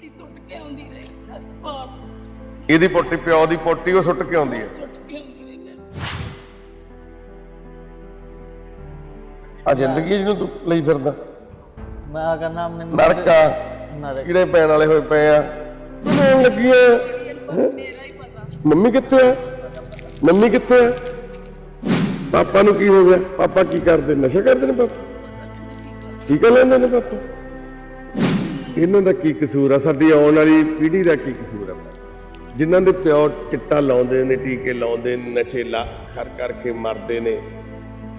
ਪੋਟੀ ਸੁੱਟ ਕੇ ਆਉਂਦੀ ਰਹੀ ਬਾਹਰ ਇਹਦੀ ਪੋਟੀ ਪਿਓ ਦੀ ਪੋਟੀ ਉਹ ਸੁੱਟ ਕੇ ਆਉਂਦੀ ਹੈ। ਸੁੱਟ ਕੇ ਆਉਂਦੀ ਰਹੀ ਆ ਜ਼ਿੰਦਗੀ ਜਿਹਨੂੰ ਤੂੰ ਲਈ ਫਿਰਦਾ। ਮੈਂ ਕਹਿੰਦਾ ਮੈਨੂੰ ਨਰਕ ਆ। ਨਰਕ। ਕੀੜੇ ਪੈਣ ਵਾਲੇ ਹੋਏ ਪਏ ਆ। ਬਣਾਉਣ ਲੱਗੀ ਆ ਬਸ ਮੇਰਾ ਹੀ ਪਤਾ। ਮੰਮੀ ਕਿੱਥੇ ਆ? ਮੰਮੀ ਕਿੱਥੇ ਆ? ਪਾਪਾ ਨੂੰ ਕੀ ਹੋ ਗਿਆ? ਪਾਪਾ ਕੀ ਕਰਦੇ? ਨਸ਼ਾ ਕਰਦੇ ਨੇ ਪਾਪਾ? ਟੀਕਾ ਲੈਂਦੇ ਨੇ ਪਾਪਾ? ਇਹਨਾਂ ਦਾ ਕੀ ਕਸੂਰ ਆ? ਸਾਡੀ ਆਉਣ ਵਾਲੀ ਪੀੜ੍ਹੀ ਦਾ ਕੀ ਕਸੂਰ ਆ? ਜਿਨ੍ਹਾਂ ਦੇ ਪਿਓ ਚਿੱਟਾ ਲਾਉਂਦੇ ਨੇ, ਟੀਕੇ ਲਾਉਂਦੇ ਨੇ, ਨਸ਼ੇ ਲਾ ਕਰ ਕਰਕੇ ਮਰਦੇ ਨੇ,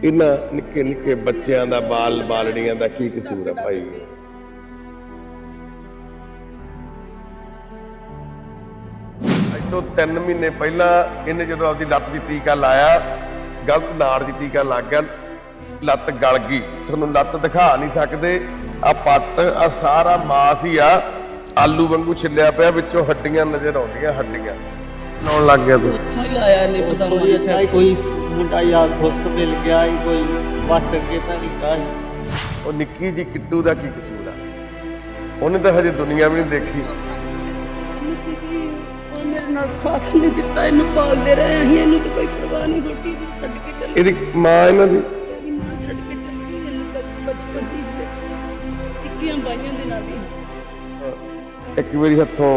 ਇਹਨਾਂ ਨਿੱਕੇ ਨਿੱਕੇ ਬੱਚਿਆਂ ਦਾ, ਬਾਲ ਬਾਲੜੀਆਂ ਦਾ ਕੀ ਕਸੂਰ ਆ ਭਾਈ? ਤੋਂ 3 ਮਹੀਨੇ ਪਹਿਲਾਂ ਇਹਨੇ ਜਦੋਂ ਆਪਦੀ ਲੱਤ ਦੀ ਟੀਕਾ ਲਾਇਆ, ਗਲਤ ਨਾੜ ਦੀ ਟੀਕਾ ਲੱਗ ਗਿਆ, ਲੱਤ ਗਲ ਗਈ। ਤੁਹਾਨੂੰ ਲੱਤ ਦਿਖਾ ਨਹੀਂ ਸਕਦੇ। ਆ ਪੱਟ ਆ ਸਾਰਾ ਮਾਸ ਹੀ ਆ। ਆਲੂ ਵਾਂਗੂ ਛਿੱਲਿਆ ਪਿਆ ਵਿੱਚੋਂ ਹੱਡੀਆਂ ਨਜ਼ਰ ਆਉਂਦੀਆਂ ਹੱਡੀਆਂ। ਲਾਉਣ ਲੱਗ ਗਿਆ ਤੂੰ। ਉੱਥੋਂ ਹੀ ਲਾਇਆ ਨਹੀਂ ਪਤਾ ਕੋਈ ਹੀ ਕੋਈ ਮੁੰਡਾ ਯਾਰ ਦੋਸਤ ਮਿਲ ਗਿਆ ਹੀ ਕੋਈ ਵਸ ਕੇ ਤਾਂ ਨਹੀਂ ਕਾ ਉਹ ਨਿੱਕੀ ਜੀ ਕਿੱਟੂ ਦਾ ਕੀ ਕਸੂਰ ਆ? ਉਹਨੇ ਤਾਂ ਹਜੇ ਦੁਨੀਆ ਵੀ ਨਹੀਂ ਦੇਖੀ। ਨਿੱਕੀ ਜੀ ਉਹ ਮੇਰੇ ਨਾਲ ਸਾਥ ਨਹੀਂ ਦਿੱਤਾ ਇਹਨੂੰ ਪਾਲਦੇ ਰਹੇ ਅਸੀਂ ਇਹਨੂੰ ਤਾਂ ਕੋਈ ਪਰਵਾਹ ਨਹੀਂ ਰੋਟੀ ਦੀ ਛੱਡ ਕੇ ਚੱਲ। ਇਹਦੀ ਮਾਂ ਇਹਨਾਂ ਦੀ? ਮੇਰੀ ਮਾਂ ਛੱਡ ਕੇ ਚੱਲ ਗਈ ਇਹਨੂੰ ਤਾਂ ਬਚਪਨ ਦੀ ਇੱਕੀਆਂ ਬਾਈਆਂ ਦੇ ਨਾਲ ਹੀ। ਇੱਕ ਵਾਰੀ ਹੱਥੋਂ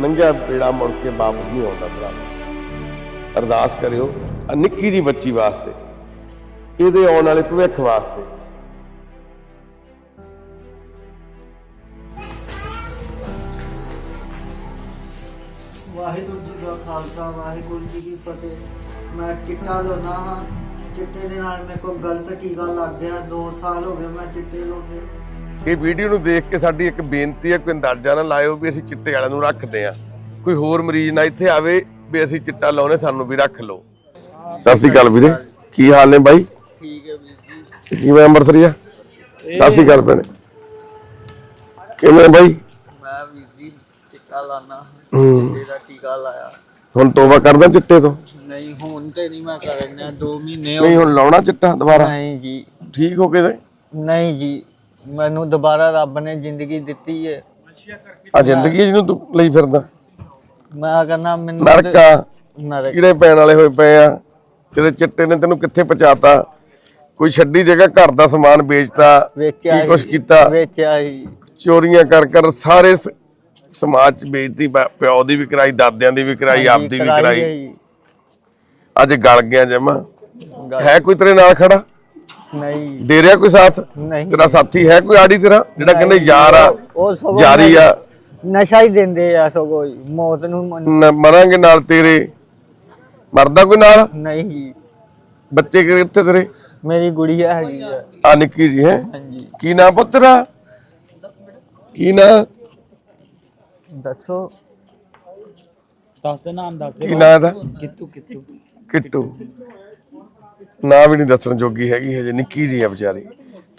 ਨੰਗਾ ਪੇੜਾ ਮੁੜ ਕੇ ਵਾਪਸ ਨਹੀਂ ਆਉਂਦਾ ਭਰਾ। ਅਰਦਾਸ ਕਰਿਓ ਆ ਨਿੱਕੀ ਜੀ ਬੱਚੀ ਵਾਸਤੇ ਇਹਦੇ ਆਉਣ ਵਾਲੇ ਭਵਿੱਖ ਵਾਸਤੇ। ਵਾਹਿਗੁਰੂ ਜੀ ਦਾ ਖਾਲਸਾ ਵਾਹਿਗੁਰੂ ਜੀ ਕੀ ਫਤਿਹ। ਮੈਂ ਚਿੱਟਾ ਲੋਨਾ ਹਾਂ ਚਿੱਟੇ ਦੇ ਨਾਲ ਮੇਰੇ ਕੋਲ ਗਲਤ ਟੀਕਾ ਲੱਗ ਗਿਆ 2 ਸਾਲ ਹੋ ਗਏ ਮੈਂ ਚਿੱਟੇ ਲਾਉਂਦੇ ਇਹ ਵੀਡੀਓ ਨੂੰ ਦੇਖ ਕੇ ਸਾਡੀ ਇੱਕ ਬੇਨਤੀ ਹੈ ਕੋਈ ਅੰਦਾਜ਼ਾ ਨਾ ਲਾਇਓ ਵੀ ਅਸੀਂ ਚਿੱਟੇ ਵਾਲਿਆਂ ਨੂੰ ਰੱਖਦੇ ਆ ਕੋਈ ਹੋਰ ਮਰੀਜ਼ ਨਾ ਇੱਥੇ ਆਵੇ ਵੀ ਅਸੀਂ ਚਿੱਟਾ ਲਾਉਣੇ ਸਾਨੂੰ ਵੀ ਰੱਖ ਲਓ। ਸਤਿ ਸ਼੍ਰੀ ਅਕਾਲ ਵੀਰੇ ਕੀ ਹਾਲ ਨੇ ਬਾਈ? ਠੀਕ ਹੈ ਵੀਰ ਜੀ। ਕਿਵੇਂ ਅੰਮ੍ਰਿਤਸਰੀਆ ਸਤਿ ਸ਼੍ਰੀ ਅਕਾਲ ਭੈਣੇ। ਕਿਵੇਂ ਬਾਈ? ਮੈਂ ਵੀਰ ਜੀ ਚਿੱਟਾ ਲਾਣਾ ਹੂੰ। ਚਿੱਟੇ ਦਾ ਟੀਕਾ ਲਾਇਆ। ਹੁਣ ਤੋਬਾ ਕਰਦਾ ਚਿੱਟੇ ਤੋਂ? ਨਹੀਂ ਹੁਣ ਤੇ ਨਹੀਂ ਮੈਂ ਕਰਨਾ 2 ਮਹੀਨੇ ਨਹੀਂ ਹੋ ਹੁਣ ਲਾਉਣਾ ਚਿੱਟਾ ਦੁਬਾਰਾ? ਨਹੀਂ ਜੀ। ਠੀਕ ਹੋ ਕੇ ਨਹੀਂ ਜੀ। ਮੈਨੂੰ ਦੁਬਾਰਾ ਰੱਬ ਨੇ ਜ਼ਿੰਦਗੀ ਦਿੱਤੀ ਹੈ ਆ ਜ਼ਿੰਦਗੀ ਜਿਹਨੂੰ ਤੂੰ ਲਈ ਫਿਰਦਾ। ਮੈਂ ਕਹਿੰਦਾ ਮੈਨੂੰ ਨਰਕ ਆ। ਨਰਕ। ਕੀੜੇ ਪੈਣ ਵਾਲੇ ਹੋਏ ਪਏ ਆ। ਤੇਰੇ ਚਿੱਟੇ ਨੇ ਤੈਨੂੰ ਕਿੱਥੇ ਪਹੁੰਚਾਤਾ? ਕੋਈ ਛੱਡੀ ਜਗ੍ਹਾ ਘਰ ਦਾ ਸਮਾਨ ਵੇਚਤਾ ਵੇਚਿਆ ਕੀ ਕੁਛ ਕੀਤਾ? ਵੇਚਿਆ ਹੀ। ਚੋਰੀਆਂ ਕਰ ਕਰ ਸਾਰੇ ਸ- ਸਮਾਜ ਚ ਵੇਚਦੀ ਪ- ਪਿਓ ਦੀ ਵੀ ਕਰਾਈ ਦਾਦਿਆਂ ਦੀ ਵੀ ਕਰਾਈ ਹਾਂਜੀ, ਆਪਦੀ ਵੀ ਕਰਾਈ। ਅੱਜ ਗਲ ਗਿਆ ਜਮਾ। ਹੈ ਕੋਈ ਤੇਰੇ ਨਾਲ ਖੜਾ? ਨਹੀਂ। ਦੇ ਰਿਹਾ ਕੋਈ ਸਾਥ? ਨਹੀਂ। ਤੇਰਾ ਸਾਥੀ ਹੈ ਕੋਈ ਆੜੀ ਤੇਰਾ? ਜਿਹੜਾ ਕਹਿੰਦੇ ਯਾਰ ਆ ਉਹ ਸਗੋਂ ਆ। ਨਸ਼ਾ ਹੀ ਦਿੰਦੇ ਆ ਸਗੋਂ ਹੀ, ਮੌਤ ਨੂੰ ਮੰਨ- ਨ- ਮਰਾਂਗੇ ਨਾਲ ਤੇਰੇ। ਮਰਦਾ ਕੋਈ ਨਾਲ? ਨਹੀਂ। ਜੀ ਬੱਚੇ ਕਿੱਥੇ ਤੇਰੇ? ਮੇਰੀ ਗੁੜੀਆ ਹੈਗੀ ਆ। ਆ ਨਿੱਕੀ ਜੀ ਹੈ? ਹਾਂਜੀ। ਕੀ ਨਾਂ ਪੁੱਤਰਾ ਕੀ ਨਾਂ? ਦੱਸੋ। ਦੱਸ ਨਾਮ ਦੱਸ ਕੀ ਨਾਂ ਇਹਦਾ? ਕਿੱਤੂ ਕਿੱਤੂ। ਕਿੱਟੂ ਨਾਂ ਵੀ ਨਹੀਂ ਦੱਸਣ ਜੋਗੀ ਹੈਗੀ ਹਜੇ ਨਿੱਕੀ ਜੀ ਆ ਵਿਚਾਰੀ।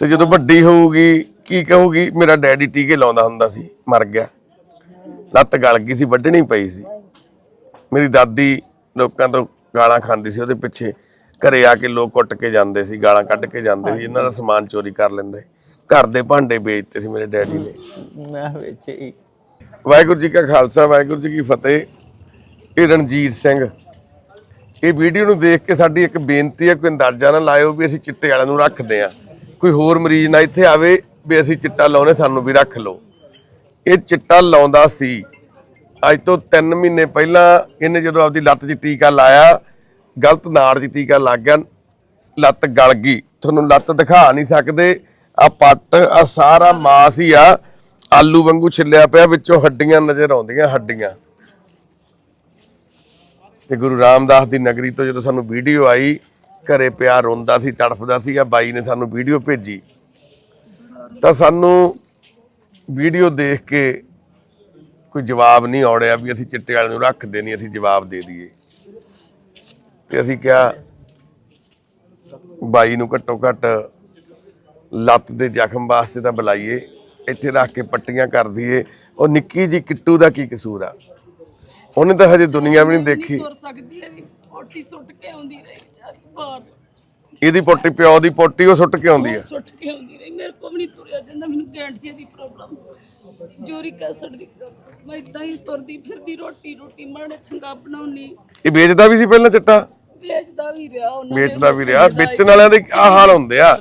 ਤੇ ਜਦੋਂ ਵੱਡੀ ਹੋਊਗੀ ਕੀ ਕਹੂਗੀ? ਮੇਰਾ ਡੈਡੀ ਟੀਕੇ ਲਾਉਂਦਾ ਹੁੰਦਾ ਸੀ ਮਰ ਗਿਆ। ਲੱਤ ਗਲ ਗਈ ਸੀ ਵੱਢਣੀ ਪਈ ਸੀ। ਮੇਰੀ ਦਾਦੀ ਲੋਕਾਂ ਤੋਂ ਗਾਲਾਂ ਖਾਂਦੀ ਸੀ ਉਹਦੇ ਪਿੱਛੇ। ਘਰੇ ਆ ਕੇ ਲੋਕ ਕੁੱਟ ਕੇ ਜਾਂਦੇ ਸੀ ਗਾਲਾਂ ਕੱਢ ਕੇ ਜਾਂਦੇ ਸੀ ਇਹਨਾਂ ਦਾ ਸਮਾਨ ਚੋਰੀ ਕਰ ਲੈਂਦੇ। ਘਰ ਦੇ ਭਾਂਡੇ ਵੇਚਦੇ ਸੀ ਮੇਰੇ ਡੈਡੀ ਨੇ। ਮੈਂ ਵਿੱਚ ਵਾਹਿਗੁਰੂ ਜੀ ਕਾ ਖਾਲਸਾ ਵਾਹਿਗੁਰੂ ਜੀ ਕੀ ਫਤਿਹ। ਇਹ ਰਣਜੀਤ ਸਿੰਘ ਇਹ ਵੀਡੀਓ ਨੂੰ ਦੇਖ ਕੇ ਸਾਡੀ ਇੱਕ ਬੇਨਤੀ ਹੈ, ਕੋਈ ਅੰਦਾਜ਼ਾ ਨਾ ਲਾਇਓ ਵੀ ਅਸੀਂ ਚਿੱਟੇ ਵਾਲਿਆਂ ਨੂੰ ਰੱਖਦੇ ਆ ਕੋਈ ਹੋਰ ਮਰੀਜ਼ ਨਾ ਇੱਥੇ ਆਵੇ ਵੀ ਅਸੀਂ ਚਿੱਟਾ ਲਾਉਣੇ, ਸਾਨੂੰ ਵੀ ਰੱਖ ਲਓ। ਇਹ ਚਿੱਟਾ ਲਾਉਂਦਾ ਸੀ। ਅੱਜ ਤੋਂ 3 ਮਹੀਨੇ ਪਹਿਲਾਂ ਇਹਨੇ ਜਦੋਂ ਆਪਦੀ ਲੱਤ 'ਚ ਟੀਕਾ ਲਾਇਆ, ਗਲਤ ਨਾੜ 'ਚ ਟੀਕਾ ਲੱਗ ਗਿਆ, ਲੱਤ ਗਲ ਗਈ। ਤੁਹਾਨੂੰ ਲੱਤ ਦਿਖਾ ਨਹੀਂ ਸਕਦੇ ਆ ਪੱਟ ਆ ਸਾਰਾ ਮਾਸ ਹੀ ਆ, ਆਲੂ ਵਾਂਗੂ ਛਿੱਲਿਆ ਪਿਆ, ਵਿੱਚੋਂ ਹੱਡੀਆਂ ਨਜ਼ਰ ਆਉਂਦੀਆਂ, ਹੱਡੀਆਂ। ਤੇ ਗੁਰੂ ਰਾਮਦਾਸ ਦੀ ਨਗਰੀ ਤੋਂ ਜਦੋਂ ਸਾਨੂੰ ਵੀਡੀਓ ਆਈ, ਘਰੇ ਪਿਆ ਰੋਂਦਾ ਸੀ, ਤੜਫਦਾ ਸੀ ਬਾਈ ਨੇ ਸਾਨੂੰ ਵੀਡੀਓ ਭੇਜੀ। ਤਾਂ ਸਾਨੂੰ ਵੀਡੀਓ ਦੇਖ ਕੇ ਕੋਈ ਜਵਾਬ ਨਹੀਂ ਆਉੜਿਆ ਵੀ ਅਸੀਂ ਚਿੱਟੇ ਵਾਲੇ ਨੂੰ ਰੱਖਦੇ ਨਹੀਂ ਅਸੀਂ ਜਵਾਬ ਦੇ ਦਈਏ। ਤੇ ਅਸੀਂ ਕਿਹਾ, ਬਾਈ ਨੂੰ ਘੱਟੋ ਘੱਟ ਲੱਤ ਦੇ ਜ਼ਖਮ ਵਾਸਤੇ ਤਾਂ ਬੁਲਾਈਏ, ਇੱਥੇ ਰੱਖ ਕੇ ਪੱਟੀਆਂ ਕਰ ਦਈਏ। ਉਹ ਨਿੱਕੀ ਜੀ ਕਿੱਟੂ ਦਾ ਕੀ ਕਸੂਰ ਆ? ਉਹਨੇ ਤਾਂ ਹਜੇ ਦੁਨੀਆ ਵੀ ਨਹੀਂ ਦੇਖੀ। ਤੁਰ ਸਕਦੀ ਹੈ ਜੀ। ਪੋਟੀ ਸੁੱਟ ਕੇ ਆਉਂਦੀ ਰਹੀ ਵਿਚਾਰੀ ਬਾਹਰ। ਇਹਦੀ ਪੋਟੀ ਪਿਓ ਦੀ ਪੋਟੀ ਉਹ ਸੁੱਟ ਕੇ ਆਉਂਦੀ ਆ ਸੁੱਟ ਕੇ ਆਉਂਦੀ ਰਹੀ। ਮੇਰੇ ਕੋਲ ਵੀ ਨਹੀਂ ਤੁਰਿਆ ਜਾਂਦਾ ਮੈਨੂੰ ਗੈਂਠੀਏ ਦੀ ਪ੍ਰੋਬਲਮ ਜੋਰੀ ਕੈਸਡ ਦੀ problem। ਮੈਂ ਇਦਾਂ ਹੀ ਤੁਰਦੀ ਫਿਰਦੀ ਰੋਟੀ ਰੋਟੀ ਮਾੜੇ ਚੰਗਾ ਬਣਾਉਣੀ ਇਹ ਵੇਚਦਾ ਵੀ ਸੀ ਪਹਿਲਾਂ ਚਿੱਟਾ? ਵੇਚਦਾ ਵੀ ਰਿਹਾ ਵੇਚਣ ਵਾਲਿਆਂ ਦੇ ਆ ਹਾਲ ਹੁੰਦੇ ਆ।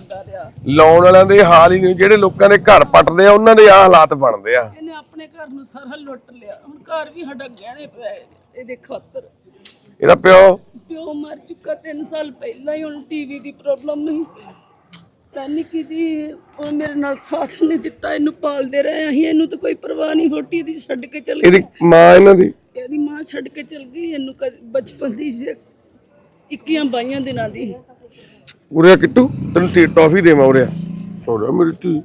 ਲਾਉਣ ਵਾਲਿਆਂ ਦੇ ਹਾਲ ਹੀ ਨਹੀਂ ਜਿਹੜੇ ਲੋਕਾਂ ਦੇ ਘਰ ਪੱਟਦੇ ਆ ਉਹਨਾਂ ਦੇ ਆ ਹਾਲਾਤ ਬਣਦੇ ਆ। ਇਹਨੇ ਆਪਣੇ ਘਰ ਨੂੰ ਸਾਰਾ ਲੁੱਟ ਲਿਆ। ਹੁਣ ਘਰ ਵੀ ਸਾਡਾ ਗਹਿਣੇ ਪਏ ਇਹਦੇ ਖਾਤਰ। ਇਹਦਾ ਪਿਓ? ਪਿਓ ਮਰ ਚੁੱਕਾ 3 ਸਾਲ ਪਹਿਲਾਂ ਹੀ ਹੁਣ ਟੀਵੀ ਦੀ ਪ੍ਰੋਬਲਮ ਨਹੀਂ। ਤਾਂ ਨਿੱਕੀ ਜੀ ਉਹ ਮੇਰੇ ਨਾਲ ਸਾਥ ਨਹੀਂ ਦਿੱਤਾ ਇਹਨੂੰ ਪਾਲਦੇ ਰਹੇ ਅਸੀਂ। ਇਹਨੂੰ ਤਾਂ ਕੋਈ ਪਰਵਾਹ ਨਹੀਂ ਰੋਟੀ ਦੀ ਛੱਡ ਕੇ ਚਲ ਗਈ। ਇਹਦੀ ਮਾਂ ਇਹਨਾਂ ਦੀ? ਇਹਦੀ ਮਾਂ ਛੱਡ ਕੇ ਚਲ ਗਈ ਇਹਨੂੰ ਬਚਪਨ ਦੀ 21 22 ਦਿਨਾਂ ਦੀ। ਉਰੇ ਕਿੱਟੂ ਤੈਨੂੰ ਟੀ ਟੌਫੀ ਦੇਵਾਂ ਉਰੇ ਆ। ਮੇਰੀ ਟੀ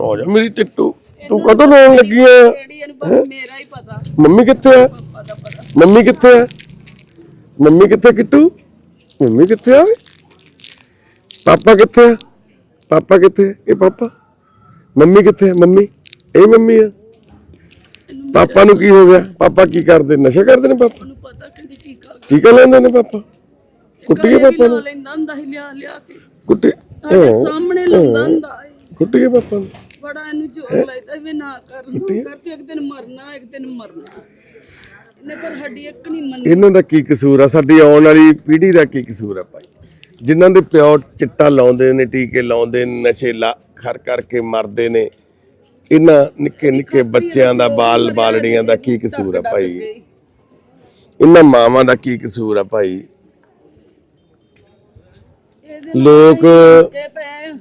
ਹੋ ਜਾ ਮੇਰੀ ਟਿੱਟੂ ਤੂੰ ਕਦੋਂ ਰੋਣ ਲੱਗੀ ਐ ਜਿਹੜੀ ਇਹਨੂੰ ਪਤਾ। ਮੰਮੀ ਕਿੱਥੇ ਐ ਮੰਮੀ ਕਿੱਥੇ ਕਿੱਟੂ? ਮੰਮੀ ਕਿੱਥੇ ਆ? ਪਾਪਾ ਕਿੱਥੇ ਆ? ਪਾਪਾ ਕਿੱਥੇ ਇਹ ਪਾਪਾ। ਮੰਮੀ ਕਿੱਥੇ ਮੰਮੀ ਇਹ ਮੰਮੀ ਆ। ਪਾਪਾ ਨੂੰ ਕੀ ਹੋ ਗਿਆ? ਪਾਪਾ ਕੀ ਕਰਦੇ? ਨਸ਼ਾ ਕਰਦੇ ਨੇ ਪਾਪਾ? ਨੂੰ ਪਤਾ ਕਿ ਟੀਕਾ ਟੀਕਾ ਲੈਂਦੇ ਨੇ ਪਾਪਾ? ਕੁੱਟੀਏ ਪਾਪਾ ਨੂੰ? ਲੈਂਦਾ ਹੁੰਦਾ ਸੀ ਲਿਆ ਲਿਆ ਕੇ। ਕੁੱਟੀ ਸਾਡੇ ਸਾਹਮਣੇ ਲਾਉਂਦਾ ਹੁੰਦਾ ਸੀ। ਕੁੱਟੀਏ ਪਾਪਾ ਨੂੰ? ਬੜਾ ਇਹਨੂੰ ਜ਼ੋਰ ਲਾਇਦਾ ਵੀ ਨਾ ਕਰ ਕਰਤੇ ਇੱਕ ਦਿਨ ਮਰਨਾ ਇੱਕ ਦਿਨ ਮਰਨਾ। ਇਹਨੇ ਪਰ ਸਾਡੀ ਇੱਕ ਨਹੀਂ ਮੰਨੀ। ਇਹਨਾਂ ਦਾ ਕੀ ਕਸੂਰ ਆ? ਸਾਡੀ ਆਉਣ ਵਾਲੀ ਪੀੜ੍ਹੀ ਦਾ ਕੀ ਕਸੂਰ ਆ ਭਾਈ? ਜਿਨ੍ਹਾਂ ਦੇ ਪਿਓ ਚਿੱਟਾ ਲਾਉਂਦੇ ਨੇ ਟੀਕੇ ਲਾਉਂਦੇ ਨੇ ਨਸ਼ੇ ਲਾ ਖਰ ਕਰਕੇ ਮਰਦੇ ਨੇ ਇਹਨਾਂ ਨਿੱਕੇ ਨਿੱਕੇ ਬੱਚਿਆਂ ਦਾ ਬਾਲ ਬਾਲੜੀਆਂ ਦਾ ਕੀ ਕਸੂਰ ਆ ਭਾਈ? ਇਹਨਾਂ ਮਾਵਾਂ ਦਾ ਕੀ ਕਸੂਰ ਆ ਭਾਈ? ਲੋਕ ਪਏ।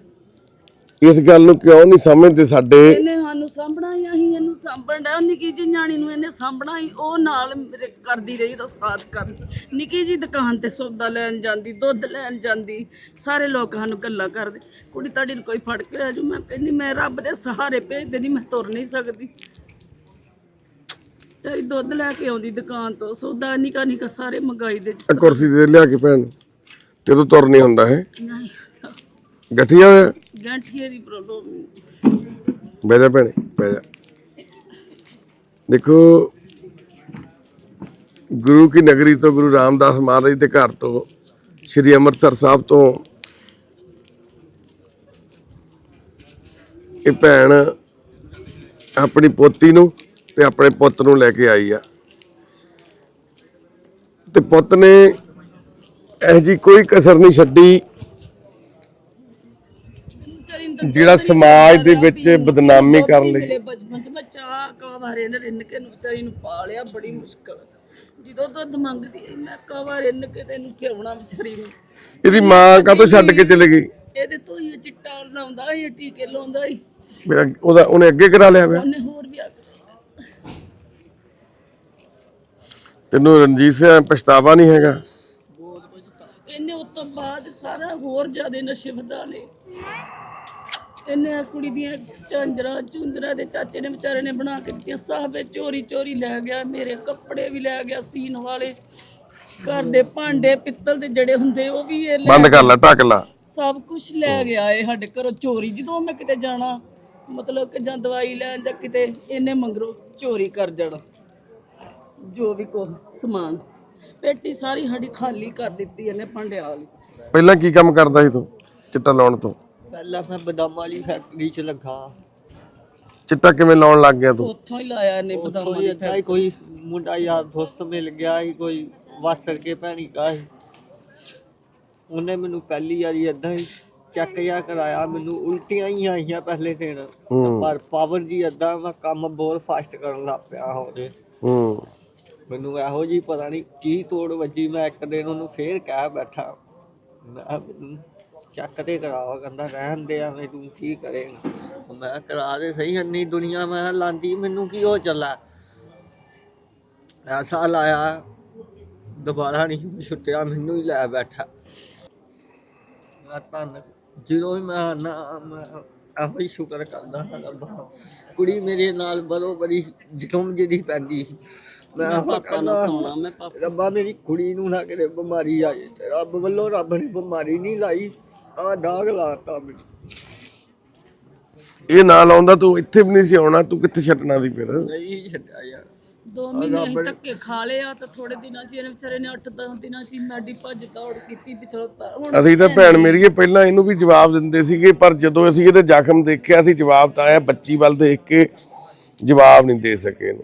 ਇਸ ਗੱਲ ਨੂੰ ਕਿਉਂ ਨਹੀਂ ਸਮਝਦੇ ਸਾਡੇ? ਇਹਨੇ ਸਾਨੂੰ ਸਾਂਭਣਾ ਹੀ ਅਸੀਂ ਇਹਨੂੰ ਸਾਂਭਣ ਨਿੱਕੀ ਜਿਹੀ ਨਿਆਣੀ ਨੂੰ ਇਹਨੇ ਸਾਂਭਣਾ ਹੀ ਉਹ ਨਾਲ ਮੇਰੇ ਕਰਦੀ ਰਹੀ ਦਾ ਸਾਥ ਕਰ ਨਿੱਕੀ ਜੀ ਦੁਕਾਨ ਤੇ ਸੌਦਾ ਲੈਣ ਜਾਂਦੀ ਦੁੱਧ ਲੈਣ ਜਾਂਦੀ। ਸਾਰੇ ਲੋਕ ਸਾਨੂੰ ਗੱਲਾਂ ਕਰਦੇ। ਕੁੜੀ ਤੁਹਾਡੀ ਨੂੰ ਕੋਈ ਫੜ ਕੇ ਲੈ ਜੂ ਮੈਂ ਕਹਿੰਦੀ ਮੈਂ ਰੱਬ ਦੇ ਸਹਾਰੇ ਭੇਜਦੇ ਨਹੀਂ ਮੈਂ ਤੁਰ ਨਹੀਂ ਸਕਦੀ। ਚਾਰੀ ਦੁੱਧ ਲੈ ਕੇ ਆਉਂਦੀ ਦੁਕਾਨ ਤੋਂ ਸੌਦਾ ਨਿੱਕਾ ਨਿੱਕਾ ਸਾਰੇ ਮੰਗਾਈ ਦੇ ਆਹ ਕੁਰਸੀ ਤੇ ਲਿਆ ਕੇ ਭੈਣ। ਤੇ ਤੂੰ ਤੁਰ ਨਹੀਂ ਹੁੰਦਾ ਹੈ? ਨਹੀਂ। ਗਠੀਆ ਹੋਇਆ? ਗੰਠੀਏ ਦੀ ਪ੍ਰੋਬਲਮ ਬਹਿ ਜਾ ਭੈਣੇ ਬਹਿ ਜਾ। ਦੇਖੋ ਗੁਰੂ ਕੀ ਨਗਰੀ ਤੋਂ ਗੁਰੂ ਰਾਮਦਾਸ ਮਹਾਰਾਜ ਦੇ ਘਰ ਤੋਂ ਸ੍ਰੀ ਅੰਮ੍ਰਿਤਸਰ ਸਾਹਿਬ ਤੋਂ ਇਹ ਭੈਣ ਆਪਣੀ ਪੋਤੀ ਨੂੰ ਤੇ ਆਪਣੇ ਪੁੱਤ ਨੂੰ ਲੈ ਕੇ ਆਈ ਆ। ਤੇ ਪੁੱਤ ਨੇ ਇਹ ਜੀ ਕੋਈ ਕਸਰ ਨਹੀਂ ਛੱਡੀ। ਜਿਹੜਾ ਸਮਾਜ ਦੇ ਵਿੱਚ ਬਦਨਾਮੀ ਕਰਨ ਲਈ। ਮਿਲੇ ਬਚਪਨ ਚ। ਚਾਹ ਕਾਵਾਰੇ ਨੇ ਰਿੰਨ ਕੇ ਨੂੰ ਵਿਚਾਰੀ ਨੂੰ ਪਾਲਿਆ ਬੜੀ ਮੁਸ਼ਕਲ। ਜਦੋਂ ਦੁੱਧ ਮੰਗਦੀ ਐ ਮੈਂ ਕਾਵਾ ਰਿੰਨ ਕੇ ਤੈਨੂੰ ਖਿਆਉਣਾ ਵਿਚਾਰੀ ਨੂੰ? ਇਹਦੀ ਮਾਂ ਕਾਹਤੋਂ ਛੱਡ ਕੇ ਚਲੇ ਗਈ? ਇਹਦੇ ਤੋਂ ਹੀ ਚਿੱਟਾ ਲਾਉਂਦਾ ਇਹ ਟੀਕੇ ਲਾਉਂਦਾ ਹੀ ਮੇਰਾ ਉਹਦਾ ਉਹਨੇ ਅੱਗੇ ਕਰਾ ਲਿਆ ਵਿਆਹ ਉਹਨੇ ਹੋਰ ਵੀ ਤੈਨੂੰ ਰਣਜੀਤ ਸਿੰਘ ਪਛਤਾਵਾ ਨਹੀਂ ਹੈਗਾ? ਤੋਂ ਬਾਅਦ ਸਾਰਾ ਹੋਰ ਜ਼ਿਆਦਾ ਨਸ਼ੇ ਵਧਾ ਲਏ। ਇਹਨੇ ਕੁੜੀ ਦੀਆਂ ਝਾਂਜਰਾਂ ਝੁੰਜਰਾਂ ਦੇ ਚਾਚੇ ਨੇ ਵਿਚਾਰੇ ਨੇ ਬਣਾ ਕੇ ਦਿੱਤੀਆਂ। ਸਾਹਬੇ ਚੋਰੀ ਚੋਰੀ ਲੈ ਗਿਆ ਮੇਰੇ ਕੱਪੜੇ ਵੀ ਲੈ ਗਿਆ ਸੀਨ ਵਾਲੇ। ਘਰ ਦੇ ਭਾਂਡੇ ਪਿੱਤਲ ਦੇ ਜਿਹੜੇ ਹੁੰਦੇ ਉਹ ਵੀ ਇਹ ਲੈ ਬੰਦ ਕਰ ਲੈ ਢੱਕ ਲਾ। ਸਭ ਕੁਝ ਲੈ ਗਿਆ ਇਹ ਸਾਡੇ ਘਰੋਂ ਚੋਰੀ। ਜਦੋਂ ਮੈਂ ਕਿਤੇ ਜਾਣਾ ਮਤਲਬ ਕਿ ਜਾਂ ਦਵਾਈ ਲੈਣ ਜਾਂ ਕਿਤੇ ਇਹਨੇ ਮੰਗਰੋ ਚੋਰੀ ਕਰ ਜਾਣਾ। ਜੋ ਵੀ ਕੋ ਸਮਾਨ। ਪੇਟੀ ਸਾਰੀ ਸਾਡੀ ਖਾਲੀ ਕਰ ਦਿੱਤੀ ਇਹਨੇ ਭਾਂਡਿਆਂ ਵਾਲੀ। ਪਹਿਲਾਂ ਕੀ ਕੰਮ ਕਰਦਾ ਸੀ ਤੂੰ ਚਿੱਟਾ ਲਾਉਣ ਤੋਂ? ਪਹਿਲਾਂ ਮੈਂ ਬਦਾਮਾਂ ਵਾਲੀ ਫੈਕਟਰੀ 'ਚ ਲੱਗਾ। ਚਿੱਟਾ ਕਿਵੇਂ ਲਾਉਣ ਲੱਗ ਗਿਆ ਤੂੰ? ਉੱਥੋਂ ਹੀ ਲਾਇਆ ਇਹਨੇ ਬਦਾਮਾਂ ਏਦਾਂ ਹੀ ਕੋਈ ਮੁੰਡਾ ਯਾਰ ਦੋਸਤ ਮਿਲ ਗਿਆ ਸੀ ਕੋਈ ਵਾਸਰ ਕੇ ਭੈਣੀ ਕਾ ਸੀ। ਉਹਨੇ ਮੈਨੂੰ ਪਹਿਲੀ ਵਾਰੀ ਏਦਾਂ ਹੀ ਚੈੱਕ ਜਿਹਾ ਕਰਾਇਆ ਮੈਨੂੰ ਉਲਟੀਆਂ ਹੀ ਆਈਆਂ ਪਹਿਲੇ ਦਿਨ। ਹੂੰ। ਪਰ ਪਾਵਰ ਜੀ ਏਦਾਂ ਮੈਂ ਕੰਮ ਬਹੁਤ ਫਾਸਟ ਕਰਨ ਲੱਗ ਪਿਆ ਉਹਦੇ। ਹੂੰ। ਮੈਨੂੰ ਇਹੋ ਜੀ ਪਤਾ ਨਹੀਂ ਕੀ ਤੋੜ ਵੱਜੀ, ਮੈਂ ਇੱਕ ਦਿਨ ਉਹਨੂੰ ਫੇਰ ਕਹਿ ਬੈਠਾ। ਮੈਂ ਮੈਨੂੰ ਚੱਕ ਤੇ ਕਰਾਵਾ ਕਹਿੰਦਾ, ਰਹਿਣ ਦੇ, ਐਵੇਂ ਤੂੰ ਕੀ ਕਰੇਗਾ? ਮੈਂ ਕਰਾ ਦੇ, ਸਹੀ, ਇੰਨੀ ਦੁਨੀਆ, ਮੈਂ ਲਾਂਦੀ ਮੈਨੂੰ ਕੀ ਹੋ ਚੱਲਾ ਐਸਾ ਲਾਇਆ, ਦੁਬਾਰਾ ਨਹੀਂ ਛੁੱਟਿਆ, ਮੈਨੂੰ ਹੀ ਲੈ ਬੈਠਾ। ਮੈਂ ਧੰਨ, ਜਦੋਂ ਮੈਂ ਨਾ ਮੈਂ ਇਹੋ ਹੀ ਸ਼ੁਕਰ ਕਰਦਾ ਹਾਂ ਰੱਬਾ। ਕੁੜੀ ਮੇਰੇ ਨਾਲ ਬਰੋ ਬੜੀ ਜ਼ੁਲਮ ਜਿਹੀ ਪੈਂਦੀ ਮੈਂ ਇਹੋ ਪਾਪਾ ਨਾਲ ਕਹਿੰਦਾ ਸੌਣਾ ਮੈਂ ਪਾਪਾ ਰੱਬਾ ਮੇਰੀ ਕੁੜੀ ਨੂੰ ਨਾ ਕਿਤੇ ਬਿਮਾਰੀ ਆ ਜਾਏ ਤੇ ਰੱਬ ਵੱਲੋਂ ਰੱਬ ਨੇ ਬਿਮਾਰੀ ਨਹੀਂ ਲਾਈ ਆ ਦਾਗ ਲਾਤਾ ਮੈਨੂੰ। ਇਹ ਨਾਲ ਆਉਂਦਾ ਤੂੰ ਇੱਥੇ ਵੀ ਨਹੀਂ ਸੀ ਆਉਣਾ ਤੂੰ ਕਿੱਥੇ ਛੱਡਣਾ ਸੀ ਫਿਰ? ਨਹੀਂ ਛੱਡਿਆ ਯਾਰ। ਦੋ ਮਹੀਨੇ ਅਸੀਂ ਧੱਕੇ ਖਾ ਲਿਆ ਤਾਂ ਥੋੜੇ ਦਿਨਾਂ ਚ ਇਹਨੇ ਵਿਚਾਰੇ ਨੇ 8-10 ਦਿਨਾਂ ਚ ਹੀ ਭੱਜ ਦੌੜ ਕੀਤੀ ਪਿਛਲੋ ਹੁਣ ਅਸੀਂ ਤਾਂ ਭੈਣ ਮੇਰੀਏ ਪਹਿਲਾਂ ਇਹਨੂੰ ਵੀ ਜਵਾਬ ਦਿੰਦੇ ਸੀਗੇ ਪਰ ਜਦੋਂ ਅਸੀਂ ਇਹਦੇ ਜ਼ਖਮ ਦੇਖਿਆ ਸੀ ਜਵਾਬ ਤਾਂ ਆਇਆ ਬੱਚੀ ਵੱਲ ਦੇਖ ਕੇ ਜਵਾਬ ਨਹੀਂ ਦੇ ਸਕੇ ਇਹਨੂੰ।